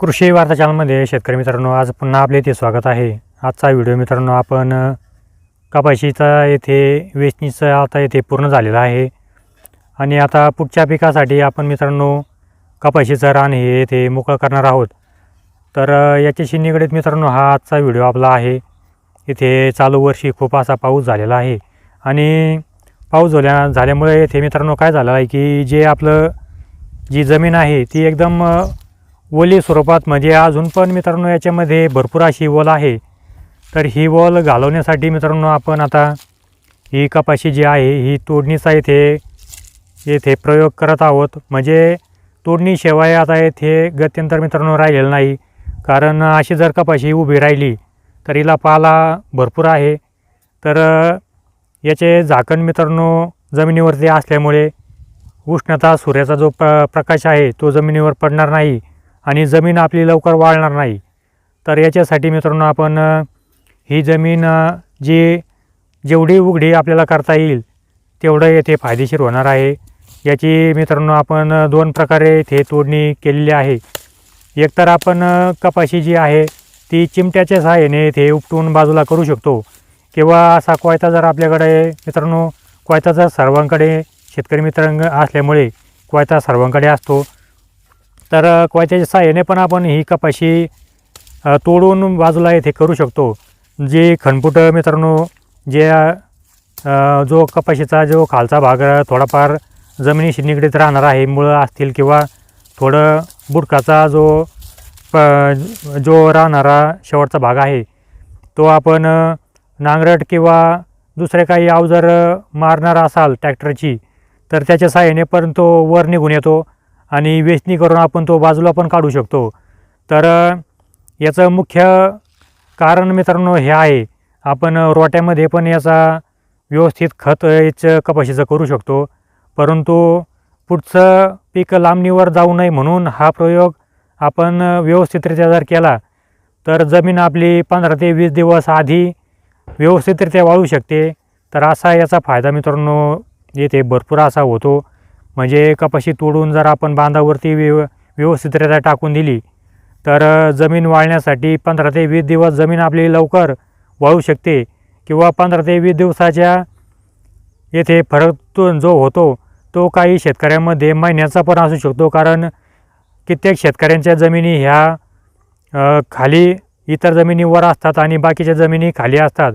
कृषी वार्ता चॅनलमध्ये शेतकरी मित्रांनो आज पुन्हा आपले इथे स्वागत आहे. आजचा व्हिडिओ मित्रांनो आपण कपाशीचा येथे वेचणीचं आता येथे पूर्ण झालेला आहे. आणि आता पुढच्या पिकासाठी आपण मित्रांनो कपाशीचं रान हे येथे मोकळं करणार आहोत. तर याच्याशी निगडीत मित्रांनो हा आजचा व्हिडिओ आपला आहे. इथे चालू वर्षी खूप असा पाऊस झालेला आहे. आणि पाऊस झाल्या झाल्यामुळे येथे मित्रांनो काय झालं आहे की जे आपलं जी जमीन आहे ती एकदम ओली स्वरूपात म्हणजे अजून पण मित्रांनो याच्यामध्ये भरपूर अशी ओल आहे. तर ही वॉल घालवण्यासाठी मित्रांनो आपण आता ही कपाशी जी आहे ही तोडणीचा येथे येथे प्रयोग करत आहोत. म्हणजे तोडणीशिवाय आता येथे गत्यंतर मित्रांनो राहिलेलं नाही. कारण अशी जर कपाशी उभी राहिली तर हिला पाला भरपूर आहे. तर याचे झाकण मित्रांनो जमिनीवरती असल्यामुळे उष्णता सूर्याचा जो प्र प्रकाश आहे तो जमिनीवर पडणार नाही. आणि जमीन आपली लवकर वाळणार नाही. तर याच्यासाठी मित्रांनो आपण ही जमीन जी जेवढी उघडी आपल्याला करता येईल तेवढं येथे फायदेशीर होणार आहे. याची मित्रांनो आपण दोन प्रकारे इथे तोडणी केलेली आहे. एकतर आपण कपाशी जी आहे ती चिमट्याच्या सहाय्याने इथे उपटून बाजूला करू शकतो. किंवा असा कोयता जर आपल्याकडे मित्रांनो कोयता जर सर्वांकडे शेतकरी मित्रांग असल्यामुळे कोयता सर्वांकडे असतो. तर क्वायच्याच्या सहाय्याने पण आपण ही कपाशी तोडून बाजूला येथे करू शकतो. जे खणपुट मित्रांनो जे जो कपाशीचा जो खालचा भाग थोडाफार जमिनीशी निगडीत राहणार आहे मुळं असतील किंवा थोडं बुटकाचा जो प जो राहणारा शेवटचा भाग आहे तो आपण नांगरट किंवा दुसरे काही अवजार मारणारा मारणार असाल ट्रॅक्टरची तर त्याच्या सहाय्याने पण तो वर निघून येतो. आणि वेचणी करून आपण तो बाजूला पण काढू शकतो. तर याचं मुख्य कारण मित्रांनो हे आहे. आपण रोट्यामध्ये पण याचा व्यवस्थित खत याचं कपाशीचं करू शकतो. परंतु पुढचं पीक लांबणीवर जाऊ नये म्हणून हा प्रयोग आपण व्यवस्थितरित्या जर केला तर जमीन आपली पंधरा ते वीस दिवस आधी व्यवस्थितरित्या वाळू शकते. तर असा याचा फायदा मित्रांनो येथे भरपूर असा होतो. म्हणजे कपाशी तोडून जर आपण बांधावरती व्यव व्यवस्थितरित्या टाकून दिली तर जमीन वाळण्यासाठी पंधरा ते वीस दिवस जमीन आपली लवकर वाळू शकते किंवा पंधरा ते वीस दिवसाच्या येथे फरक तो जो होतो तो काही शेतकऱ्यांमध्ये महिन्याचा पण असू शकतो. कारण कित्येक शेतकऱ्यांच्या जमिनी ह्या खाली इतर जमिनीवर असतात आणि बाकीच्या जमिनी खाली असतात.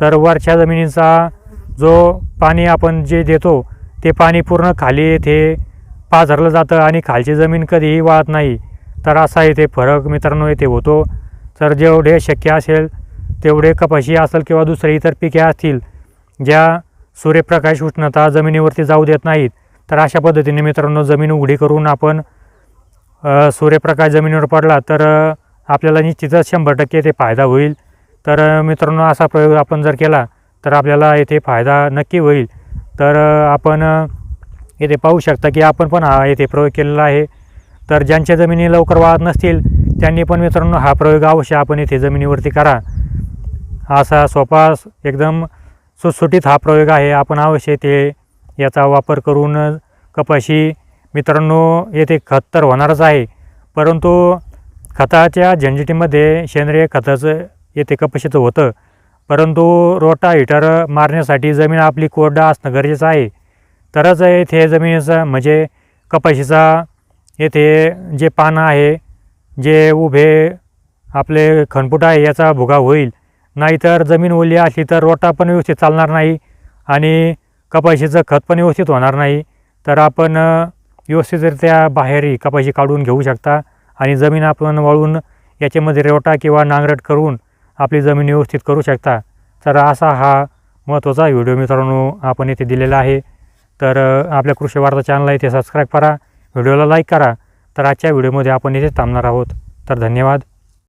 तर वरच्या जमिनीचा जो पाणी आपण जे देतो ते पाणी पूर्ण खाली येथे पाझरलं जातं आणि खालची जमीन कधीही वाळत नाही. तर असा इथे फरक मित्रांनो येथे होतो. तर जेवढे शक्य असेल तेवढे कपाशी असेल किंवा दुसरे इतर पिके असतील ज्या सूर्यप्रकाश उष्णता जमिनीवरती जाऊ देत नाहीत तर अशा पद्धतीने मित्रांनो जमीन उघडी करून आपण सूर्यप्रकाश जमिनीवर पडला तर आपल्याला निश्चितच शंभर टक्के ते फायदा होईल. तर मित्रांनो असा प्रयोग आपण जर केला तर आपल्याला येथे फायदा नक्की होईल. तर आपण येथे पाहू शकता की आपण पण हा येथे प्रयोग केलेला आहे. तर ज्यांच्या जमिनी लवकर वाहत नसतील त्यांनी पण मित्रांनो हा प्रयोग अवश्य आपण येथे जमिनीवरती करा. असा सोपा एकदम सुटसुटीत हा प्रयोग आहे. आपण अवश्य ते याचा वापर करून कपाशी मित्रांनो येथे खत तर होणारच आहे. परंतु खताच्या झंझटीमध्ये सेंद्रिय खताचं येथे कपाशीचं होतं. परंतु रोटा हिटर मारण्यासाठी जमीन आपली कोरडा असणं गरजेचं आहे. तरच येथे जमिनीचा म्हणजे कपाशीचा येथे जे पानं आहे जे उभे आपले खणपुट आहे याचा भुगा होईल. नाहीतर जमीन ओली असली तर रोटा पण व्यवस्थित चालणार नाही आणि कपाशीचं खत पण व्यवस्थित होणार नाही. तर आपण व्यवस्थितरित्या बाहेरही कपाशी काढून घेऊ शकता आणि जमीन आपण वळून याच्यामध्ये रोटा किंवा नांगरट करून आपली जमीन व्यवस्थित करू शकता. तर असा हा महत्त्वाचा व्हिडिओ मित्रांनो आपण इथे दिलेला आहे. तर आपल्या कृषी वार्ता चॅनलला इथे सबस्क्राईब करा. व्हिडिओला लाईक करा. तर आजच्या व्हिडिओमध्ये आपण इथे थांबणार आहोत. तर धन्यवाद.